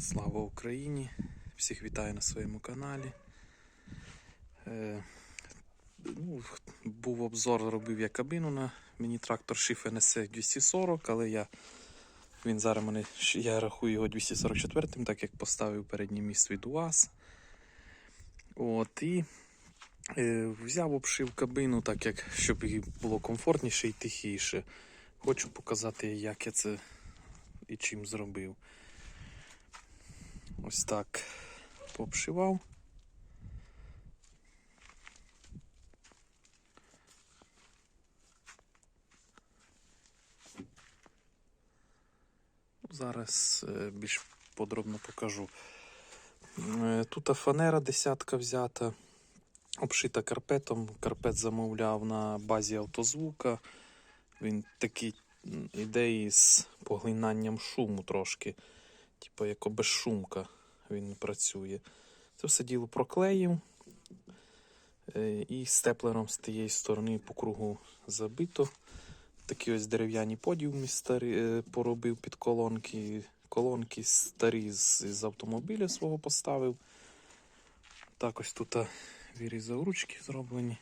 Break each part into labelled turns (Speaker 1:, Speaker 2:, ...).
Speaker 1: Слава Україні! Всіх вітаю на своєму каналі. Е, ну, був обзор, робив я кабіну на міні-трактор Schiff NSC 240, але я, він зараз мене, я рахую його 244 так як поставив переднє місце від УАЗ. От, і е, взяв, обшив кабіну, так як щоб їй було комфортніше і тихіше. Хочу показати, як я це і чим зробив. Ось так пообшивав. Зараз е, більш подробно покажу. Е, Тут фанера десятка взята, обшита карпетом. Карпет замовляв на базі автозвука. Він такий м, іде із поглинанням шуму трошки. Типу як безшумка він працює. Це все діло проклеїв. Е, І степлером з тієї сторони по кругу забито. Такі ось дерев'яні подіуми старі, е, поробив під колонки. Колонки старі з, з автомобіля свого поставив. Так ось тут вирізав ручки зроблені.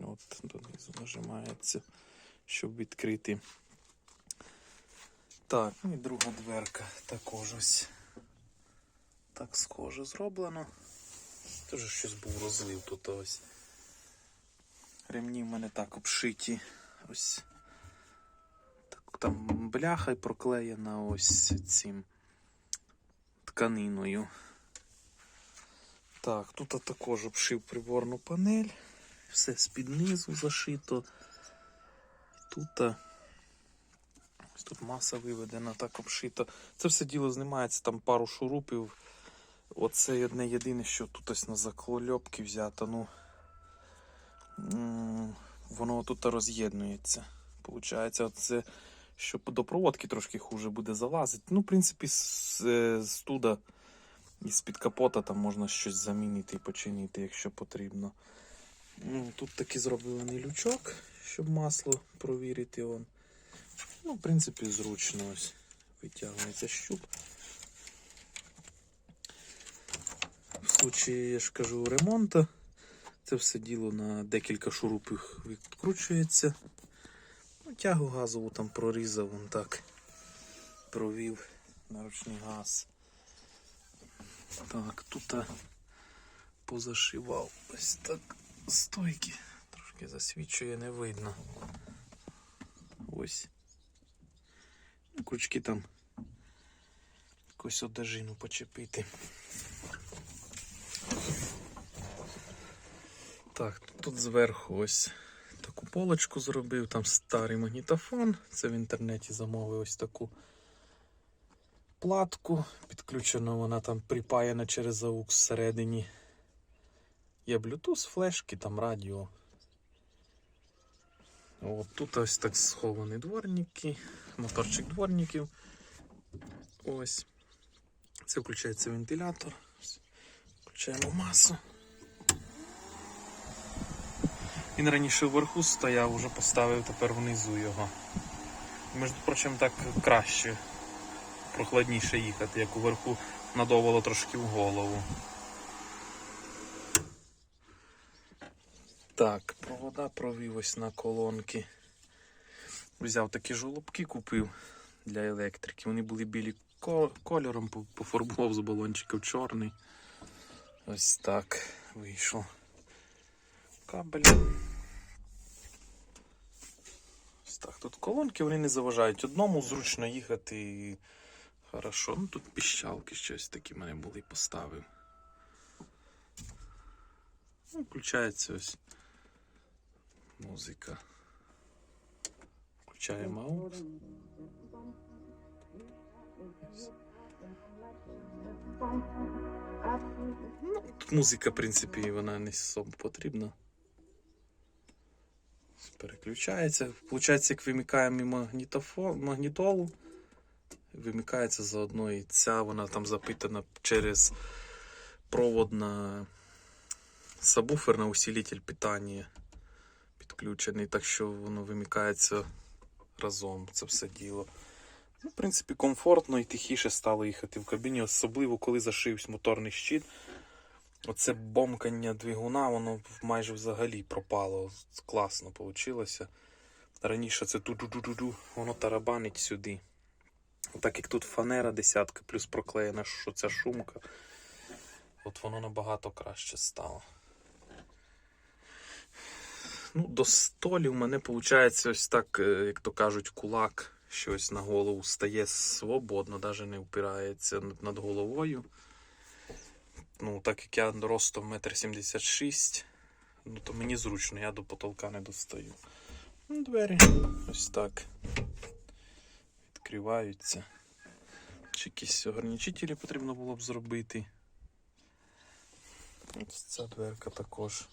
Speaker 1: От донизу нажимається, щоб відкрити. Так, ну і друга дверка також ось. Так схоже зроблено. Теж щось був розлив тут ось. Ремні в мене так обшиті. Ось. Так, там бляха й проклеєна ось цим тканиною. Так, тут також обшив приборну панель. Все з-під низу зашито. Тут. Ось тут маса виведена, так обшита. Це все діло знімається, там пару шурупів. Оце одне єдине, що тут ось на заклольопки взято. Ну, воно тут роз'єднується. Получається, оце, що до проводки трошки хуже буде залазити. Ну, в принципі, з, е, з туда із під капота там можна щось замінити і починити, якщо потрібно. Ну, Тут такий зроблений лючок, щоб масло провірити. Он. Ну, в принципі, зручно ось витягується щуп. В случаї, я ж кажу, ремонту, це все діло на декілька шурупів відкручується. Ну, тягу газову там прорізав, вон так провів на ручний газ. Так, тут позашивав ось так стойки. Трошки засвічує, не видно. Ось. Крючки там якусь одежину почепити. Так, тут зверху ось таку полочку зробив, там старий магнітофон. Це в інтернеті замовив ось таку платку. Підключена вона там припаяна через AUX всередині. Є Bluetooth, флешки, там радіо. От тут ось так сховані дворники, моторчик дворників. Ось. Це включається вентилятор. Включаємо масу. Він раніше вверху стояв, вже поставив тепер внизу його. Між прочим, так краще, прохладніше їхати, як уверху надовало трошки в голову. Так, провода провів ось на колонки. Взяв такі жолобки, купив для електрики. Вони були білі кольором, пофарбував з балончика в чорний. Ось так вийшло. Кабель. Ось так. Тут колонки вони не заважають. Одному зручно їхати і хорошо. Ну тут піщалки щось такі мене були поставив. Ну, включається ось музика. Включаємо аукс. Ну, тут музика, в принципі, вона не особо потрібна. Переключається. Получається, як вимикаємо магнітофон, магнітолу. Вимикається заодно і ця, вона там запитана через провод на сабвуфер на усилитель питання підключений, так що воно вимикається разом, це все діло. Ну, в принципі, комфортно і тихіше стало їхати в кабіні, особливо коли зашився моторний щит. Оце бомкання двигуна, воно майже взагалі пропало. Класно вийшло. Раніше це ту-ду-ду-ду-ду, воно тарабанить сюди. Так як тут фанера десятка, плюс проклеєна що ця шумка, от воно набагато краще стало. Ну, до столів мене виходить ось так, е, як то кажуть, кулак щось на голову стає свободно, навіть не впирається над- над головою. Ну, так як я ростом 1,76 м, ну, то мені зручно, я до потолка не достаю. Ну, Двері ось так відкриваються. Чи якісь ограничителі потрібно було б зробити. Ось ця дверка також.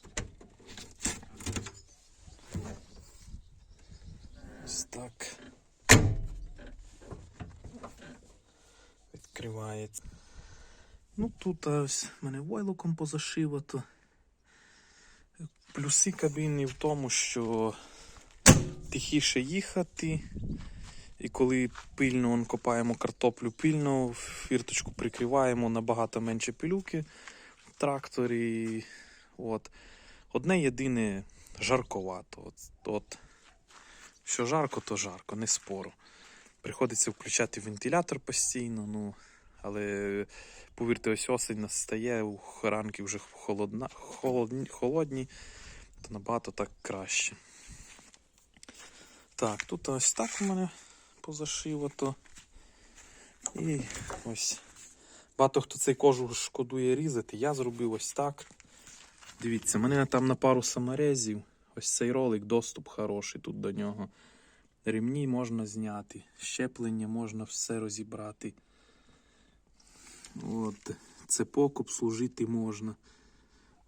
Speaker 1: Ось так. Відкривається. Ну тут ось в мене войлоком позашивато. Плюси кабіни в тому, що тихіше їхати. І коли пильно он, копаємо картоплю пильно, фірточку прикриваємо набагато менше пилюки в тракторі. От. Одне єдине жарковато. От, от. Що жарко, то жарко, не спору. Приходиться включати вентилятор постійно, ну, але повірте, ось осень настає, у ранки вже холодна, холодні, холодні, то набагато так краще. Так, тут ось так у мене позашивато. І ось. Багато хто цей кожух шкодує різати. Я зробив ось так. Дивіться, мене там на пару саморезів. Ось цей ролик, доступ хороший тут до нього. Ремні можна зняти, щеплення можна все розібрати. От, цепок обслужити можна.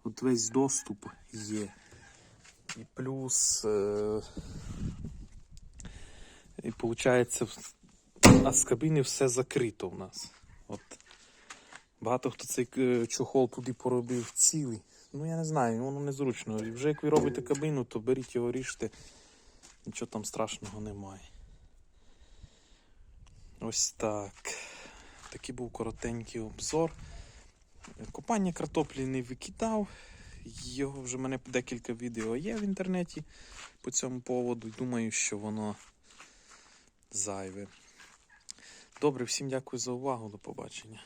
Speaker 1: От весь доступ є. І плюс. Е- і виходить, а з кабіни все закрито в нас. От. Багато хто цей е, чохол туди поробив цілий. Ну я не знаю, воно незручно. І вже як ви робите кабіну, то беріть його ріжте. Нічого там страшного немає. Ось так. Такий був коротенький обзор. Копання картоплі не викидав. Його вже в мене декілька відео є в інтернеті по цьому поводу. Думаю, що воно зайве. Добре, всім дякую за увагу. До побачення.